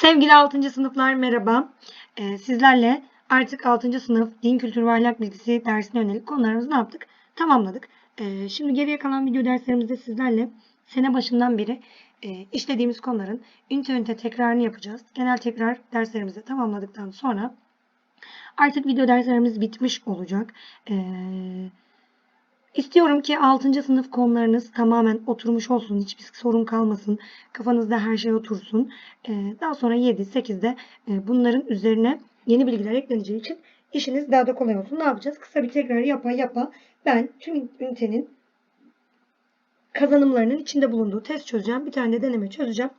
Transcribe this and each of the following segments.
Sevgili 6. sınıflar merhaba. Ee, sizlerle artık 6. sınıf din kültürü ve ahlak bilgisi dersine yönelik konularımızı ne yaptık? Tamamladık. Ee, şimdi geriye kalan video derslerimizde sizlerle sene başından beri e, işlediğimiz konuların ünite ünite tekrarını yapacağız. Genel tekrar derslerimizi tamamladıktan sonra artık video derslerimiz bitmiş olacak. Ee, İstiyorum ki 6. sınıf konularınız tamamen oturmuş olsun. Hiçbir sorun kalmasın. Kafanızda her şey otursun. Ee, Daha sonra 7, 8'de e, bunların üzerine yeni bilgiler ekleneceği için işiniz daha da kolay olsun. Ne yapacağız? Kısa bir tekrar yapa yapa ben tüm ünitenin kazanımlarının içinde bulunduğu test çözeceğim. Bir tane de deneme çözeceğim.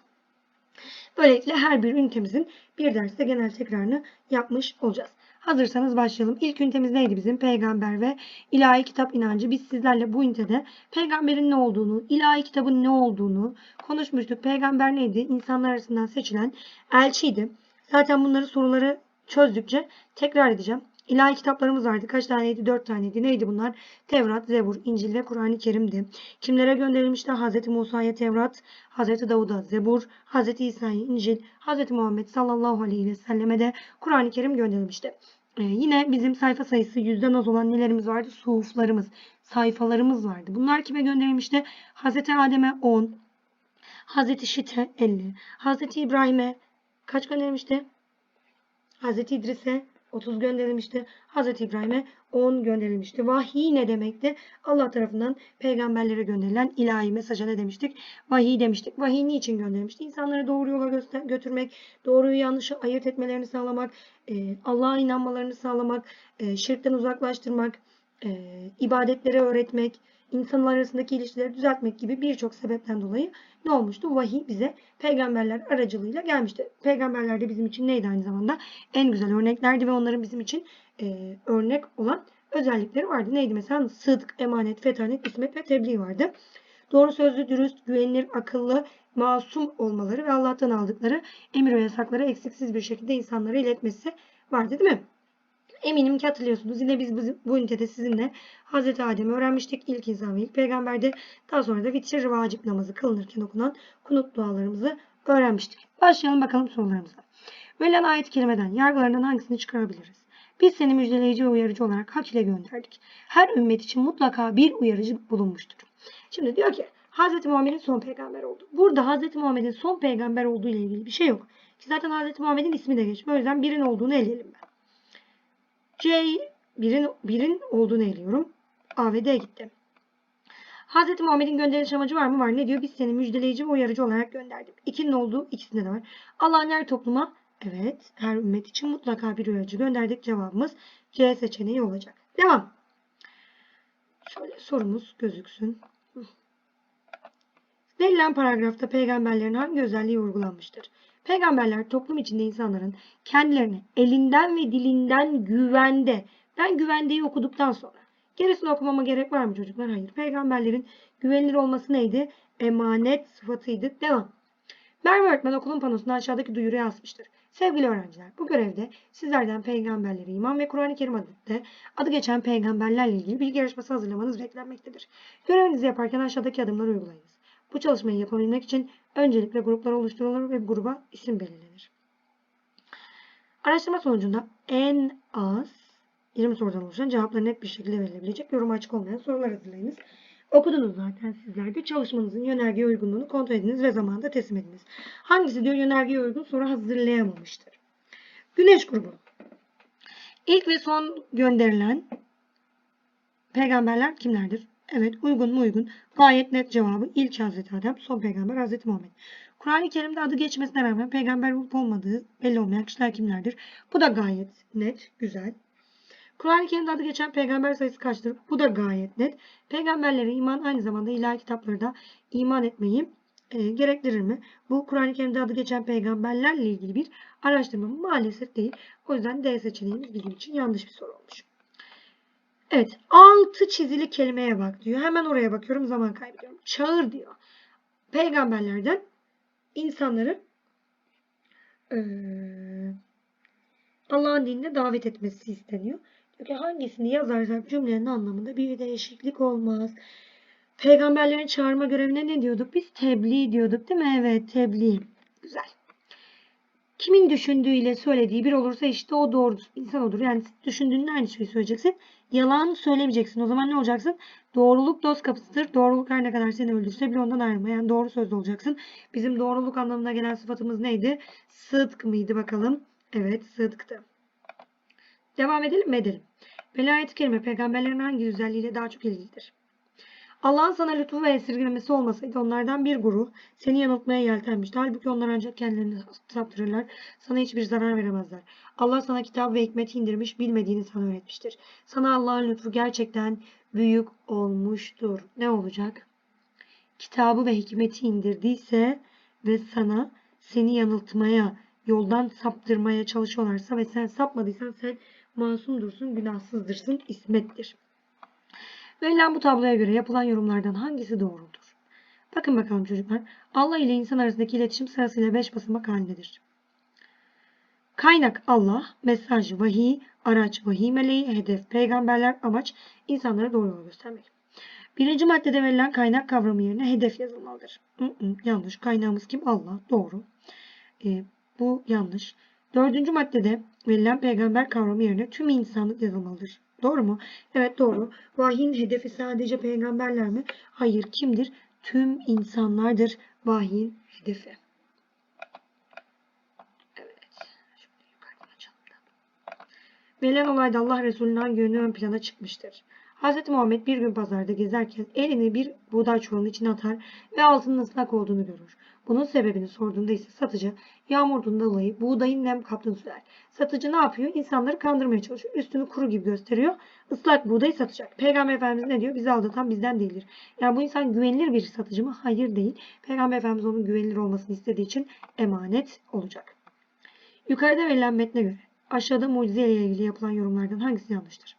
Böylelikle her bir ünitemizin bir derste genel tekrarını yapmış olacağız. Hazırsanız başlayalım. İlk ünitemiz neydi bizim? Peygamber ve ilahi kitap inancı. Biz sizlerle bu ünitede peygamberin ne olduğunu, ilahi kitabın ne olduğunu konuşmuştuk. Peygamber neydi? İnsanlar arasından seçilen elçiydi. Zaten bunları soruları çözdükçe tekrar edeceğim. İlahi kitaplarımız vardı. Kaç taneydi? Dört taneydi. Neydi bunlar? Tevrat, Zebur, İncil ve Kur'an-ı Kerim'di. Kimlere gönderilmişti? Hz. Musa'ya Tevrat, Hz. Davud'a Zebur, Hz. İsa'ya İncil, Hz. Muhammed sallallahu aleyhi ve selleme de Kur'an-ı Kerim gönderilmişti. Ee, yine bizim sayfa sayısı yüzden az olan nelerimiz vardı? Suhuflarımız, sayfalarımız vardı. Bunlar kime gönderilmişti? Hz. Adem'e 10, Hz. Şit'e 50, Hz. İbrahim'e kaç gönderilmişti? Hz. İdris'e 30 gönderilmişti. Hz. İbrahim'e 10 gönderilmişti. Vahiy ne demekti? Allah tarafından peygamberlere gönderilen ilahi mesaja ne demiştik? Vahiy demiştik. Vahiy niçin gönderilmişti? İnsanları doğru yola götürmek, doğruyu yanlışı ayırt etmelerini sağlamak, e, Allah'a inanmalarını sağlamak, e, şirkten uzaklaştırmak, e, ibadetleri öğretmek, insanlar arasındaki ilişkileri düzeltmek gibi birçok sebepten dolayı ne olmuştu? Vahiy bize peygamberler aracılığıyla gelmişti. Peygamberler de bizim için neydi aynı zamanda? En güzel örneklerdi ve onların bizim için e, örnek olan özellikleri vardı. Neydi mesela? Sıdk, emanet, fetanet, ismet ve tebliğ vardı. Doğru sözlü, dürüst, güvenilir, akıllı, masum olmaları ve Allah'tan aldıkları emir ve yasakları eksiksiz bir şekilde insanlara iletmesi vardı değil mi? Eminim ki hatırlıyorsunuz. Yine biz bu, ünitede sizinle Hz. Adem'i öğrenmiştik. İlk insan ve ilk peygamberdi. Daha sonra da vitir vacip namazı kılınırken okunan kunut dualarımızı öğrenmiştik. Başlayalım bakalım sorularımıza. Verilen ayet kelimeden yargılarından hangisini çıkarabiliriz? Biz seni müjdeleyici ve uyarıcı olarak hak ile gönderdik. Her ümmet için mutlaka bir uyarıcı bulunmuştur. Şimdi diyor ki Hz. Muhammed'in son peygamber oldu. Burada Hz. Muhammed'in son peygamber olduğu ile ilgili bir şey yok. Ki zaten Hz. Muhammed'in ismi de geçmiyor. O yüzden birin olduğunu eleyelim ben. C birin, birin olduğunu eliyorum. A gitti. Hz. Muhammed'in gönderiliş amacı var mı? Var. Ne diyor? Biz seni müjdeleyici ve uyarıcı olarak gönderdik. İkinin olduğu ikisinde de var. Allah'ın her topluma evet her ümmet için mutlaka bir uyarıcı gönderdik. Cevabımız C seçeneği olacak. Devam. Şöyle sorumuz gözüksün. Verilen paragrafta peygamberlerin hangi özelliği vurgulanmıştır? Peygamberler toplum içinde insanların kendilerini elinden ve dilinden güvende. Ben güvendeyi okuduktan sonra. Gerisini okumama gerek var mı çocuklar? Hayır. Peygamberlerin güvenilir olması neydi? Emanet sıfatıydı. Devam. Merve öğretmen okulun panosuna aşağıdaki duyuruyu asmıştır. Sevgili öğrenciler, bu görevde sizlerden peygamberleri iman ve Kur'an-ı Kerim adında adı geçen peygamberlerle ilgili bilgi yarışması hazırlamanız beklenmektedir. Görevinizi yaparken aşağıdaki adımları uygulayınız. Bu çalışmayı yapabilmek için öncelikle gruplar oluşturulur ve gruba isim belirlenir. Araştırma sonucunda en az 20 sorudan oluşan cevapları net bir şekilde verilebilecek yorum açık olmayan sorular hazırlayınız. Okudunuz zaten sizler de çalışmanızın yönergeye uygunluğunu kontrol ediniz ve zamanında teslim ediniz. Hangisi diyor yönergeye uygun soru hazırlayamamıştır? Güneş grubu. İlk ve son gönderilen peygamberler kimlerdir? Evet uygun mu uygun. Gayet net cevabı ilk Hazreti Adem, son peygamber Hazreti Muhammed. Kur'an-ı Kerim'de adı geçmesine rağmen peygamber olup olmadığı belli olmayan kişiler kimlerdir? Bu da gayet net, güzel. Kur'an-ı Kerim'de adı geçen peygamber sayısı kaçtır? Bu da gayet net. Peygamberlere iman aynı zamanda ilahi kitapları da iman etmeyi e, gerektirir mi? Bu Kur'an-ı Kerim'de adı geçen peygamberlerle ilgili bir araştırma maalesef değil. O yüzden D seçeneğimiz bizim için yanlış bir soru olmuş. Evet. Altı çizili kelimeye bak diyor. Hemen oraya bakıyorum. Zaman kaybediyorum. Çağır diyor. Peygamberlerden insanları eee, Allah'ın dinine davet etmesi isteniyor. Ki hangisini yazarsak cümlenin anlamında bir değişiklik olmaz. Peygamberlerin çağırma görevine ne diyorduk? Biz tebliğ diyorduk değil mi? Evet tebliğ. Güzel. Kimin düşündüğüyle söylediği bir olursa işte o doğru insan odur. Yani düşündüğünün aynı şeyi söyleyeceksin. Yalan söylemeyeceksin. O zaman ne olacaksın? Doğruluk dost kapısıdır. Doğruluk her ne kadar seni öldürse bile ondan ayrılma. Yani doğru sözlü olacaksın. Bizim doğruluk anlamına gelen sıfatımız neydi? Sıdk mıydı bakalım? Evet sıdktı. Devam edelim mi edelim? Velayet-i kerime peygamberlerin hangi özelliğiyle daha çok ilgilidir? Allah'ın sana lütfu ve esirgemesi olmasaydı onlardan bir grup seni yanıltmaya yeltenmişti. Halbuki onlar ancak kendilerini saptırırlar. Sana hiçbir zarar veremezler. Allah sana kitap ve hikmeti indirmiş, bilmediğini sana öğretmiştir. Sana Allah'ın lütfu gerçekten büyük olmuştur. Ne olacak? Kitabı ve hikmeti indirdiyse ve sana seni yanıltmaya, yoldan saptırmaya çalışıyorlarsa ve sen sapmadıysan sen masumdursun, günahsızdırsın, ismettir. Verilen bu tabloya göre yapılan yorumlardan hangisi doğrudur? Bakın bakalım çocuklar. Allah ile insan arasındaki iletişim sırasıyla beş basamak halindedir. Kaynak Allah, mesaj vahiy, araç vahiy meleği, hedef peygamberler, amaç insanlara doğru yol göstermek. Birinci maddede verilen kaynak kavramı yerine hedef yazılmalıdır. Hı -hı, yanlış. Kaynağımız kim? Allah. Doğru. E, bu yanlış. Dördüncü maddede verilen peygamber kavramı yerine tüm insanlık yazılmalıdır. Doğru mu? Evet doğru. Vahyin hedefi sadece peygamberler mi? Hayır. Kimdir? Tüm insanlardır vahyin hedefi. Verilen olayda Allah Resulü'nün hangi yönü ön plana çıkmıştır? Hz. Muhammed bir gün pazarda gezerken elini bir buğday çuvalının içine atar ve altının ıslak olduğunu görür. Bunun sebebini sorduğunda ise satıcı yağmurdan dolayı buğdayın nem kaptığını söyler. Satıcı ne yapıyor? İnsanları kandırmaya çalışıyor. Üstünü kuru gibi gösteriyor. Islak buğdayı satacak. Peygamber Efendimiz ne diyor? Bizi aldatan bizden değildir. Yani bu insan güvenilir bir satıcı mı? Hayır değil. Peygamber Efendimiz onun güvenilir olmasını istediği için emanet olacak. Yukarıda verilen metne göre aşağıda mucize ile ilgili yapılan yorumlardan hangisi yanlıştır?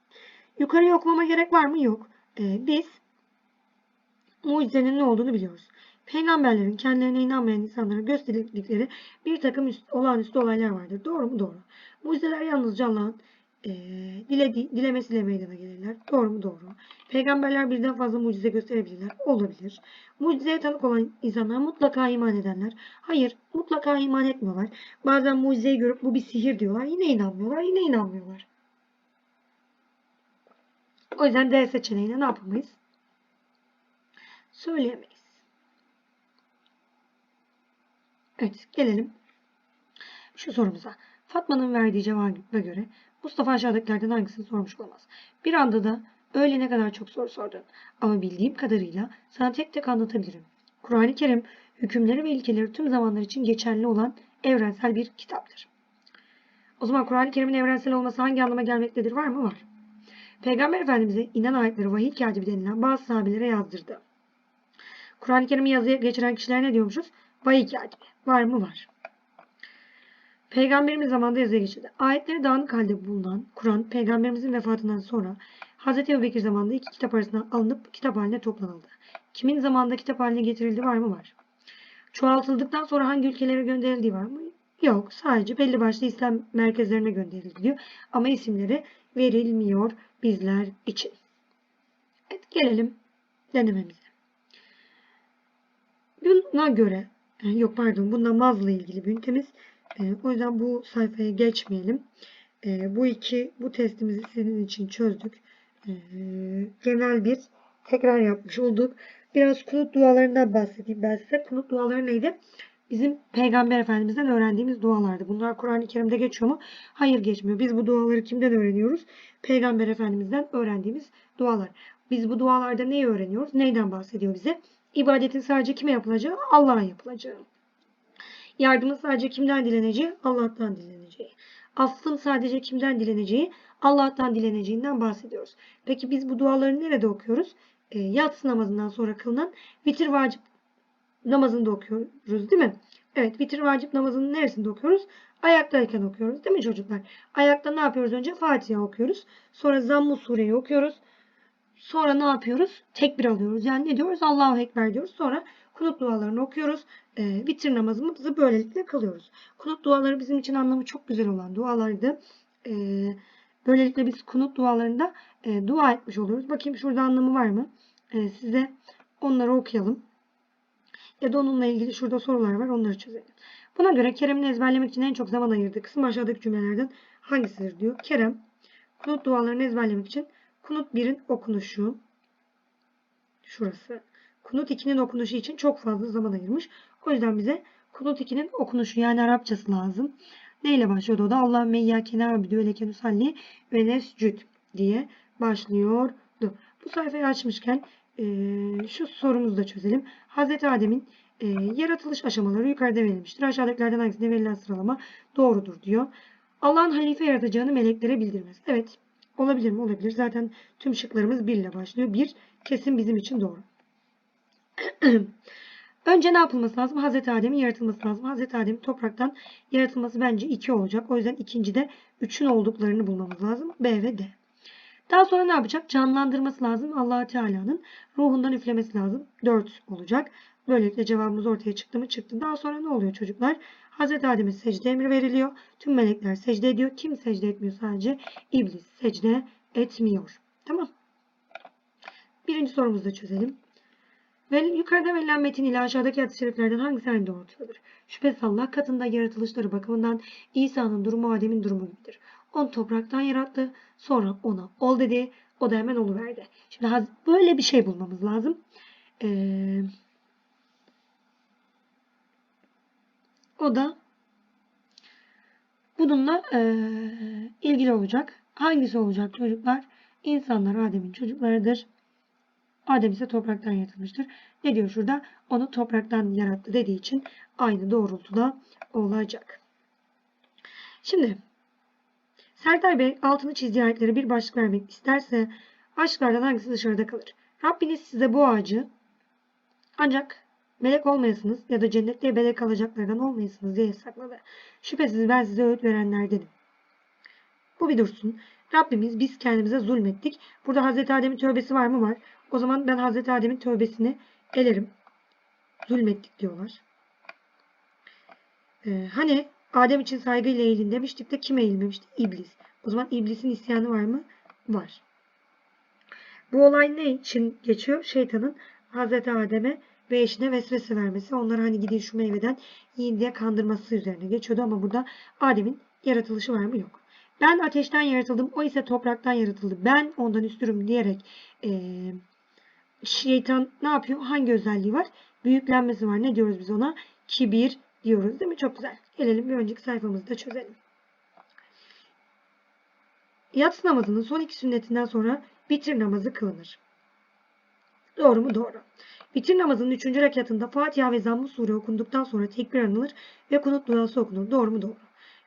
Yukarıya okumama gerek var mı? Yok. Ee, biz mucizenin ne olduğunu biliyoruz. Peygamberlerin kendilerine inanmayan insanlara gösterdikleri bir takım üst, olağanüstü olaylar vardır. Doğru mu? Doğru. Mucizeler yalnızca Allah'ın e, diledi, dilemesiyle meydana gelirler. Doğru mu? Doğru. Peygamberler birden fazla mucize gösterebilirler. Olabilir. Mucizeye tanık olan insanlar mutlaka iman edenler. Hayır, mutlaka iman etmiyorlar. Bazen mucizeyi görüp bu bir sihir diyorlar. Yine inanmıyorlar, yine inanmıyorlar. O yüzden D seçeneğine ne yapamayız? Söyleyemeyiz. Evet gelelim şu sorumuza. Fatma'nın verdiği cevaba göre Mustafa aşağıdakilerden hangisini sormuş olamaz. Bir anda da öyle ne kadar çok soru sordun. Ama bildiğim kadarıyla sana tek tek anlatabilirim. Kur'an-ı Kerim hükümleri ve ilkeleri tüm zamanlar için geçerli olan evrensel bir kitaptır. O zaman Kur'an-ı Kerim'in evrensel olması hangi anlama gelmektedir? Var mı? Var. Peygamber Efendimiz'e inen ayetleri vahiy katibi denilen bazı sahabelere yazdırdı. Kur'an-ı Kerim'i yazıya geçiren kişiler ne diyormuşuz? Vahiy katibi. Var mı? Var. Peygamberimiz zamanında yazıya geçirdi. Ayetleri dağınık halde bulunan Kur'an, peygamberimizin vefatından sonra Hz. Ebu Bekir zamanında iki kitap arasında alınıp kitap haline toplanıldı. Kimin zamanında kitap haline getirildi var mı? Var. Çoğaltıldıktan sonra hangi ülkelere gönderildiği var mı? Yok. Sadece belli başlı İslam merkezlerine gönderiliyor. Ama isimleri verilmiyor bizler için. Evet gelelim denememize. Buna göre yok pardon bunda mazla ilgili bir ünitemiz. E, o yüzden bu sayfaya geçmeyelim. E, bu iki bu testimizi senin için çözdük. E, genel bir tekrar yapmış olduk. Biraz kunut dualarından bahsedeyim ben size. Kunut duaları neydi? Bizim Peygamber Efendimiz'den öğrendiğimiz dualardı. Bunlar Kur'an-ı Kerim'de geçiyor mu? Hayır geçmiyor. Biz bu duaları kimden öğreniyoruz? Peygamber Efendimiz'den öğrendiğimiz dualar. Biz bu dualarda neyi öğreniyoruz? Neyden bahsediyor bize? İbadetin sadece kime yapılacağı? Allah'a yapılacağı. Yardımın sadece kimden dileneceği? Allah'tan dileneceği. Affın sadece kimden dileneceği? Allah'tan dileneceğinden bahsediyoruz. Peki biz bu duaları nerede okuyoruz? E, yatsı namazından sonra kılınan vitir vacip namazında okuyoruz değil mi? Evet vitir vacip namazının neresinde okuyoruz? Ayaktayken okuyoruz değil mi çocuklar? Ayakta ne yapıyoruz önce? Fatiha okuyoruz. Sonra Zammu sureyi okuyoruz. Sonra ne yapıyoruz? Tekbir alıyoruz. Yani ne diyoruz? Allahu Ekber diyoruz. Sonra kunut dualarını okuyoruz. E, vitir namazımızı böylelikle kılıyoruz. Kunut duaları bizim için anlamı çok güzel olan dualardı. E, böylelikle biz kunut dualarında e, dua etmiş oluyoruz. Bakayım şurada anlamı var mı? E, size onları okuyalım. Ya da onunla ilgili şurada sorular var. Onları çözelim. Buna göre Kerem'in ezberlemek için en çok zaman ayırdığı kısım aşağıdaki cümlelerden hangisidir diyor. Kerem kunut dualarını ezberlemek için kunut 1'in okunuşu şurası. Kunut 2'nin okunuşu için çok fazla zaman ayırmış. O yüzden bize kunut 2'nin okunuşu yani Arapçası lazım. Neyle başlıyordu o da? Allahümme iyyâke nâbidü ve leke nusalli ve nescüd diye başlıyordu. Bu sayfayı açmışken eee, şu sorumuzu da çözelim. Hazreti Adem'in eee, yaratılış aşamaları yukarıda verilmiştir. Aşağıdakilerden hangisinde verilen sıralama doğrudur diyor. Allah'ın halife yaratacağını meleklere bildirmez. Evet. Olabilir mi? Olabilir. Zaten tüm şıklarımız 1 ile başlıyor. 1 kesin bizim için doğru. Önce ne yapılması lazım? Hazreti Adem'in yaratılması lazım. Hazreti Adem'in topraktan yaratılması bence 2 olacak. O yüzden ikincide 3'ün olduklarını bulmamız lazım. B ve D. Daha sonra ne yapacak? Canlandırması lazım. allah Teala'nın ruhundan üflemesi lazım. 4 olacak. Böylelikle cevabımız ortaya çıktı mı? Çıktı. Daha sonra ne oluyor çocuklar? Hazreti Adem'e secde emri veriliyor. Tüm melekler secde ediyor. Kim secde etmiyor sadece? İblis secde etmiyor. Tamam. Birinci sorumuzu da çözelim. Ve yukarıda verilen metin ile aşağıdaki hadis-i şeriflerden hangisi aynı doğrultudadır? Şüphesiz Allah katında yaratılışları bakımından İsa'nın durumu Adem'in durumu gibidir. Onu topraktan yarattı. Sonra ona ol dedi. O da hemen oluverdi. Şimdi böyle bir şey bulmamız lazım. Ee, o da bununla eee, ilgili olacak. Hangisi olacak çocuklar? İnsanlar Adem'in çocuklarıdır. Adem ise topraktan yaratılmıştır. Ne diyor şurada? Onu topraktan yarattı dediği için aynı doğrultuda olacak. Şimdi Serdar Bey altını çizdiği ayetlere bir başlık vermek isterse aşklardan hangisi dışarıda kalır? Rabbiniz size bu ağacı ancak melek olmayasınız ya da cennette ebede kalacaklardan olmayasınız diye yasakladı. Şüphesiz ben size öğüt verenlerdenim. Bu bir dursun. Rabbimiz biz kendimize zulmettik. Burada Hazreti Adem'in tövbesi var mı? Var. O zaman ben Hazreti Adem'in tövbesini elerim. Zulmettik diyorlar. Ee, hani Adem için saygıyla eğilin demiştik de kim eğilmemişti? İblis. O zaman iblisin isyanı var mı? Var. Bu olay ne için geçiyor? Şeytanın Hazreti Adem'e ve eşine vesvese vermesi. Onlara hani gidin şu meyveden yiyin diye kandırması üzerine geçiyordu. Ama burada Adem'in yaratılışı var mı? Yok. Ben ateşten yaratıldım. O ise topraktan yaratıldı. Ben ondan üstürüm diyerek eee, şeytan ne yapıyor? Hangi özelliği var? Büyüklenmesi var. Ne diyoruz biz ona? Kibir diyoruz değil mi? Çok güzel. Gelelim bir önceki sayfamızı da çözelim. Yatsı namazının son iki sünnetinden sonra bitir namazı kılınır. Doğru mu? Doğru. Bitir namazının üçüncü rekatında Fatiha ve Zamm-ı Sure okunduktan sonra tekbir anılır ve kunut duası okunur. Doğru mu? Doğru.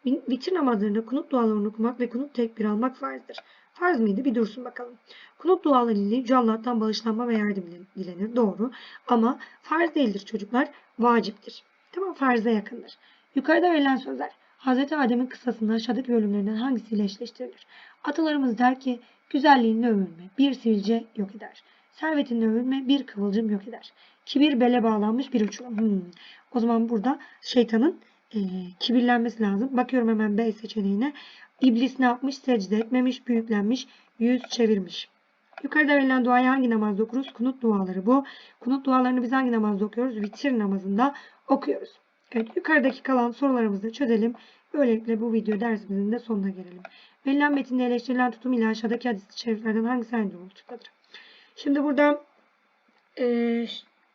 Bitir namazlarında kunut dualarını okumak ve kunut tekbir almak farzdır. Farz mıydı? Bir dursun bakalım. Kunut duaları ile Yüce Allah'tan bağışlanma ve yardım dilenir. Doğru. Ama farz değildir çocuklar. Vaciptir. Tamam farza yakındır. Yukarıda verilen sözler Hz. Adem'in kıssasında aşağıdaki bölümlerinden hangisiyle eşleştirilir? Atalarımız der ki güzelliğinle övülme bir sivilce yok eder. Servetinle övülme bir kıvılcım yok eder. Kibir bele bağlanmış bir uçurum. Hmm. O zaman burada şeytanın e, kibirlenmesi lazım. Bakıyorum hemen B seçeneğine. İblis ne yapmış? Secde etmemiş, büyüklenmiş, yüz çevirmiş. Yukarıda verilen duayı hangi namazda okuruz? Kunut duaları bu. Kunut dualarını biz hangi namazda okuyoruz? Vitir namazında okuyoruz. Evet yukarıdaki kalan sorularımızı çözelim. Böylelikle bu video dersimizin de sonuna gelelim. Verilen metinde eleştirilen tutum ile aşağıdaki hadis-i şeriflerden hangisi aynı doğrultudadır? Şimdi burada eee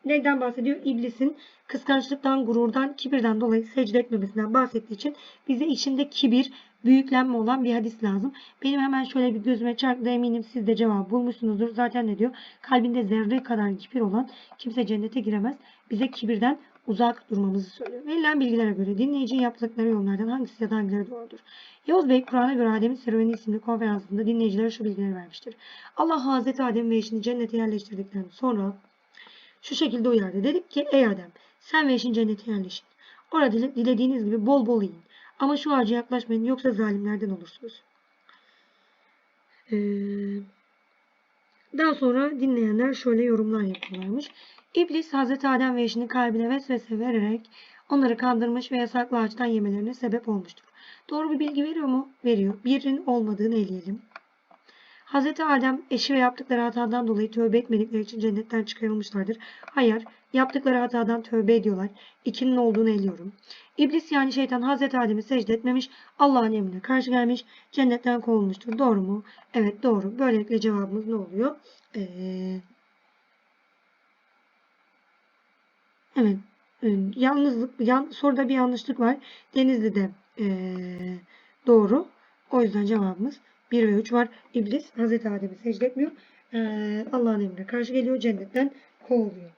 neyden bahsediyor? İblisin kıskançlıktan, gururdan, kibirden dolayı secde etmemesinden bahsettiği için bize içinde kibir, büyüklenme olan bir hadis lazım. Benim hemen şöyle bir gözüme çarptı eminim siz de cevabı bulmuşsunuzdur. Zaten ne diyor? Kalbinde zerre kadar kibir olan kimse cennete giremez. Bize kibirden uzak durmamızı söylüyor. Verilen bilgilere göre dinleyicinin yaptıkları yollardan hangisi ya da hangileri doğrudur? Yavuz Bey Kur'an'a göre Adem'in Serüveni isimli konferansında dinleyicilere şu bilgileri vermiştir. Allah Hazreti Adem ve eşini cennete yerleştirdikten sonra şu şekilde uyardı. Dedik ki ey Adem sen ve eşin cennete yerleşin. Orada dile- dilediğiniz gibi bol bol yiyin. Ama şu ağaca yaklaşmayın yoksa zalimlerden olursunuz. Ee, daha sonra dinleyenler şöyle yorumlar yapıyorlarmış. İblis Hazreti Adem ve eşinin kalbine vesvese vererek onları kandırmış ve yasaklı ağaçtan yemelerine sebep olmuştur. Doğru bir bilgi veriyor mu? Veriyor. Birinin olmadığını eleyelim. Hazreti Adem eşi ve yaptıkları hatadan dolayı tövbe etmedikleri için cennetten çıkarılmışlardır. Hayır. Yaptıkları hatadan tövbe ediyorlar. İkinin olduğunu eliyorum. İblis yani şeytan Hazreti Adem'i secde etmemiş. Allah'ın emrine karşı gelmiş. Cennetten kovulmuştur. Doğru mu? Evet doğru. Böylelikle cevabımız ne oluyor? Ee, evet. Ee, Yalnızlık, yan, soruda bir yanlışlık var. Denizli'de ee, doğru. O yüzden cevabımız 1 ve 3 var. İblis Hazreti Adem'i secde etmiyor. Ee, Allah'ın emrine karşı geliyor. Cennetten kovuluyor.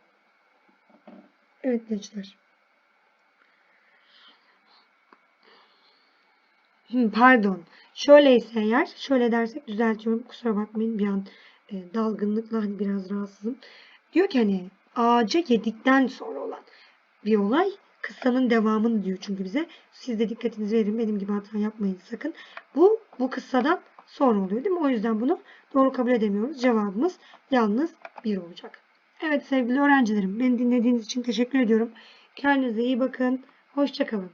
Evet gençler. Hı, pardon. Şöyleyse eğer, şöyle dersek düzeltiyorum. Kusura bakmayın bir an e, dalgınlıkla hani biraz rahatsızım. Diyor ki hani ağaca yedikten sonra olan bir olay kıssanın devamını diyor çünkü bize. Siz de dikkatinizi verin. Benim gibi hata yapmayın sakın. Bu bu kıssadan sonra oluyor değil mi? O yüzden bunu doğru kabul edemiyoruz. Cevabımız yalnız bir olacak. Evet sevgili öğrencilerim, beni dinlediğiniz için teşekkür ediyorum. Kendinize iyi bakın. Hoşçakalın.